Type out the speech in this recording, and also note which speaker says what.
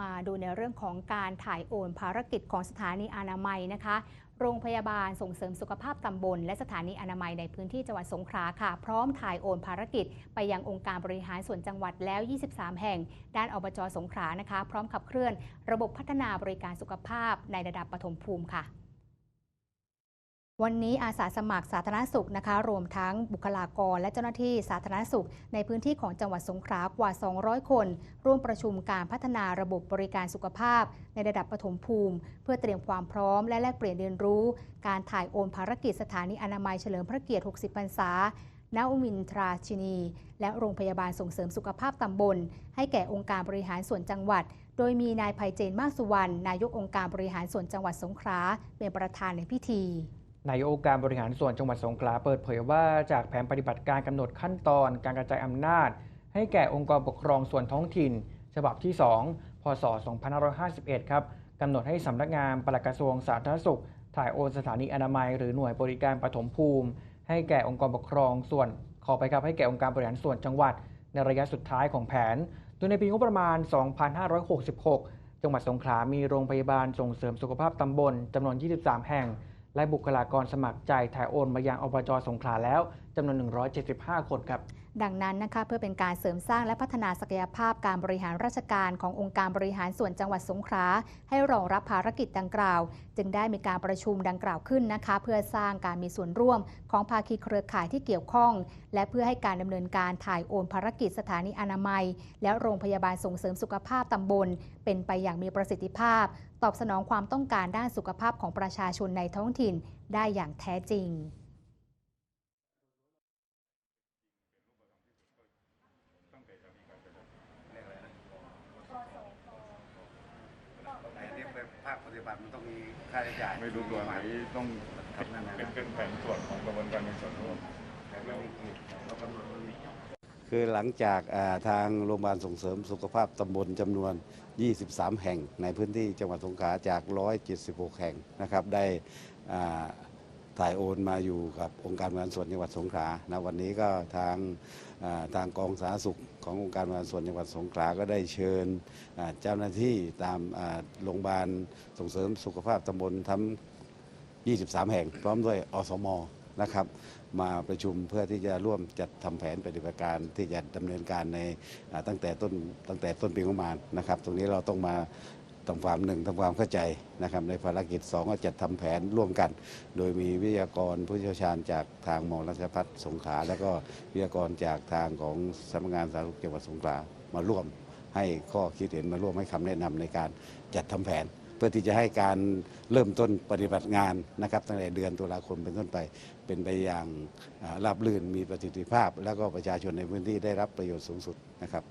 Speaker 1: มาดูในเรื่องของการถ่ายโอนภารกิจของสถานีอนามัยนะคะ โรงพยาบาลส่งเสริมสุขภาพตำบล และสถานีอนามัยในพื้นที่จังหวัดสงขลาค่ะ พร้อมถ่ายโอนภารกิจ ไปยังองค์การบริหารส่วนจังหวัดแล้ว 23 แห่ง ด้านอบจสงขลานะคะ พร้อมขับเคลื่อน ระบบพัฒนาบริการสุขภาพในระดับปฐมภูมิค่ะ วันนี้อาสาสมัครสาธารณสุขนะคะ รวมทั้งบุคลากรและเจ้าหน้าที่สาธารณสุข ในพื้นที่ของจังหวัดสงขลากว่า 200 คน ร่วมประชุมการพัฒนาระบบบริการสุขภาพ ในระดับปฐมภูมิ เพื่อเตรียมความพร้อมและแลกเปลี่ยนเรียนรู้ การถ่ายโอนภารกิจสถานีอนามัยเฉลิมพระเกียรติ 60 พรรษาณอุมินทราชินี และโรงพยาบาลส่งเสริมสุขภาพตำบล ให้แก่องค์การบริหารส่วนจังหวัด โดยมีนายภัยเจนมากสุวรรณนายกองค์การบริหารส่วนจังหวัดสงขลาเป็นประธานในพิธี
Speaker 2: นายกองค์การบริหารส่วนจังหวัดสงขลาเปิดเผยว่าจากแผนปฏิบัติการกำหนดขั้นตอนการกระจายอำนาจ ให้แก่องค์กรปกครองส่วนท้องถิ่น ฉบับที่ 2 พศ 2551 ครับกำหนดให้สำนักงานปลัดกระทรวงสาธารณสุข ถ่ายโอนสถานีอนามัยหรือหน่วยบริการปฐมภูมิ ให้แก่องค์กรปกครองส่วนขอไปครับให้แก่องค์การบริหารส่วนจังหวัด ในระยะสุดท้ายของแผน โดยในปีงบประมาณ 2566 จังหวัดสงขลา มีโรงพยาบาลส่งเสริมสุขภาพตำบลจำนวน 23 แห่ง และบุคลากรสมัครใจถ่ายโอนมายังอบจสงขลาแล้วจำนวน 175 คนครับ
Speaker 1: ดังนั้นนะคะเพื่อเป็นการเสริมสร้างและพัฒนาศักยภาพการบริหารราชการขององค์การบริหารส่วนจังหวัดสงขลาให้รองรับภารกิจดังกล่าว จึงได้มีการประชุมดังกล่าวขึ้นนะคะ เพื่อสร้างการมีส่วนร่วมของภาคีเครือข่ายที่เกี่ยวข้อง และเพื่อให้การดำเนินการถ่ายโอนภารกิจสถานีอนามัย และโรงพยาบาลส่งเสริมสุขภาพตำบล เป็นไปอย่างมีประสิทธิภาพ ตอบสนองความต้องการด้านสุขภาพของประชาชนในท้องถิ่นได้อย่างแท้จริง
Speaker 3: แต่อันนี้เป็น ภาคปฏิบัติมันต้องมีค่าใช้จ่าย
Speaker 4: ไม่รู้ตัวไหนต้อง
Speaker 3: ครับนั่นนะ
Speaker 4: เป็นเป็นแผนส่วนของกระบวนการมีส่วนร่วม
Speaker 3: คือหลังจากอ่าทางโรงพยาบาลส่งเสริมสุขภาพตำบลจำนวน 23 แห่งในพื้นที่จังหวัดสงขลาจาก 176 แห่งนะครับได้อ่า ถ่ายโอนมาอยู่กับองค์การบริหารส่วนจังหวัดสงขลานะวันนี้ก็ทางทางกองสาธารณสุขขององค์การบริหารส่วนจังหวัดสงขลาก็ได้เชิญเจ้าหน้าที่ตามโรงพยาบาลส่งเสริมสุขภาพตำบลทั้ง 23 แห่ง พร้อมด้วยอสมนะครับมาประชุมเพื่อที่จะร่วมจัดทำแผนปฏิบัติการที่จะดำเนินการในตั้งแต่ต้นตั้งแต่ต้นปีงบประมาณนะครับ ตรงนี้เราต้องมา ทำความหนึ่งทำความเข้าใจนะครับในภารกิจสองก็จัดทำแผนร่วมกัน โดยมีวิทยากรผู้เชี่ยวชาญจากทางมอราชพัฒสงขลาแล้วก็วิทยากรจากทางของสำนักงานสาธารณสุขจังหวัดสงขลามาร่วม ให้ข้อคิดเห็นมาร่วมให้คำแนะนำในการจัดทำแผน เพื่อที่จะให้การเริ่มต้นปฏิบัติงานนะครับตั้งแต่เดือนตุลาคมเป็นต้นไป เป็นไปอย่างราบรื่นมีประสิทธิภาพ แล้วก็ประชาชนในพื้นที่ได้รับประโยชน์สูงสุดนะครับ